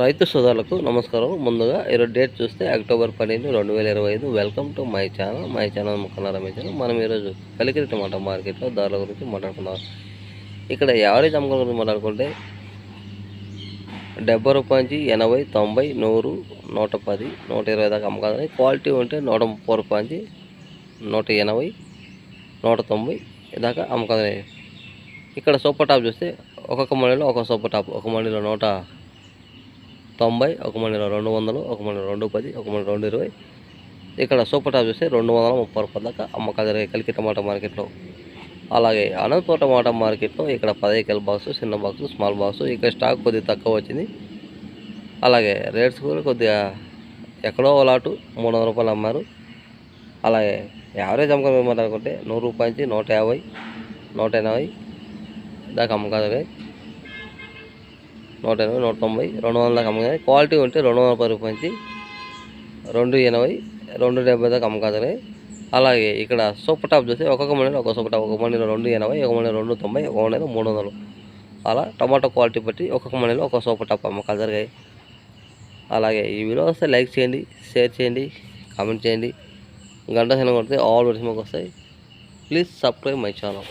రైతు సోదరులకు నమస్కారం. ముందుగా ఈరోజు డేట్ చూస్తే అక్టోబర్ పన్నెండు రెండు వేల ఇరవై ఐదు. Welcome to my channel. My channel ముక్కల రమేష్ మనం ఈరోజు కలికిరి టమాటా మార్కెట్లో ధరల గురించి మాట్లాడుకున్నాం ఇక్కడ యావరేజ్ అమ్మకం గురించి మాట్లాడుకుంటే డెబ్బై రూపాయల నుంచి ఎనభై తొంభై నూరు నూట పది నూట ఇరవై దాకా అమ్మకాలని క్వాలిటీ ఉంటే నూట ముప్పై రూపాయల నుంచి నూట ఎనభై నూట తొంభై దాకా అమ్మకాలని ఇక్కడ సూపర్ టాప్ చూస్తే ఒక్కొక్క మండలిలో ఒక సూపర్ టాప్ ఒక మండలిలో నూట తొంభై ఒక మండలిలో రెండు వందలు ఒక మండలిలో రెండు పది ఒక మండలి రెండు ఇరవై. ఇక్కడ సూపర్ టాప్ చూస్తే రెండు వందల ముప్పై రూపాయల దాకా అమ్మకాలు జరిగే కలికి టమాటా మార్కెట్లో. అలాగే అనంతపూర్ టమాటా మార్కెట్లో ఇక్కడ పదైకేల బాక్స్ చిన్న బాక్స్ స్మాల్ బాక్స్ ఇక్కడ స్టాక్ కొద్దిగా తక్కువ వచ్చింది. అలాగే రేట్స్ కూడా కొద్దిగా ఎక్కడో లాటు మూడు వందల రూపాయలు అమ్మారు. అలాగే యావరేజ్ అమ్మకం ఏమనుకుంటే నూరు రూపాయల నుంచి నూట యాభై నూట ఎనభై దాకా అమ్మకాలు జరిగాయి. నూట ఎనభై నూట తొంభై రెండు వందల దాకా అమ్మకాలు క్వాలిటీ ఉంటే రెండు వందల పది రూపాయల నుంచి రెండు ఎనభై రెండు డెబ్బై దాకా అమ్మకాలు అలాగే ఇక్కడ సూపర్ టాప్ చూస్తే ఒక్కొక్క మండలి ఒక సూపర్ టాప్. ఒక మండలిలో రెండు ఎనభై ఒక మండలి రెండు తొంభై ఒక మండలిలో మూడు వందలు. అలా టమాటో క్వాలిటీ బట్టి ఒక్కొక్క మండలిలో ఒక సూపర్ టాప్ అమ్మకాలు జరిగాయి. అలాగే ఈ వీడియో వస్తే లైక్ చేయండి షేర్ చేయండి కామెంట్ చేయండి. గంట సినిమా కొడితే ఆల్ వీడియోస్ మాకు వస్తాయి. Please subscribe my channel.